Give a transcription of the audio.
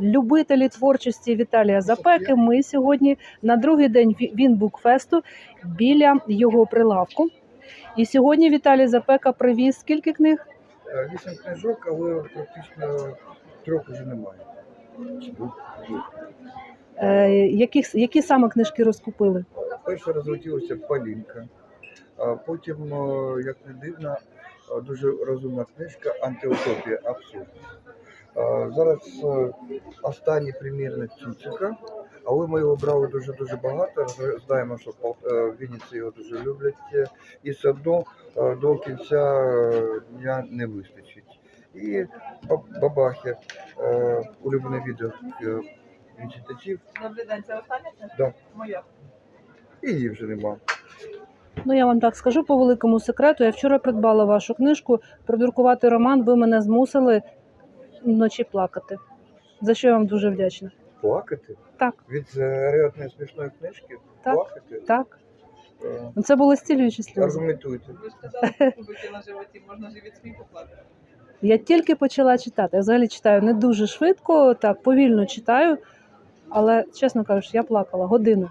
Любителі творчості Віталія Запеки. Ми сьогодні на другий день Ві- Вінбукфесту біля його прилавку. І сьогодні Віталій Запека привіз скільки книг? Е, Вісім книжок, але практично трьох вже немає. Е, яких, які саме книжки розкупили? Перше розлетілося Палінка, а потім, е, як не дивно, е, дуже розумна книжка Антиутопія Абсурд. Зараз е, останній примірник Цуцика, але ми його брали дуже-дуже багато. Знаємо, що е, в Вінниці його дуже люблять. І все одно до кінця е, дня не вистачить. І Бабахи, улюблене відео від читачів, Добрий день, це остання це? Да. Моя. і її вже нема. Ну, я вам так скажу по великому секрету. Я вчора придбала вашу книжку. Продрукувати роман. Ви мене змусили вночі плакати. За що я вам дуже вдячна. Плакати? Так. Від е, ревотної смішної книжки? Так. Плакати? Так, Е, Ну, це були стілюючі сльози. Аргументуйте. Ви ж сказали, кубики на животі, можна ж і від сміху плакати. Я тільки почала читати. Я взагалі читаю не дуже швидко, так повільно читаю. Але, чесно кажучи, я плакала годину.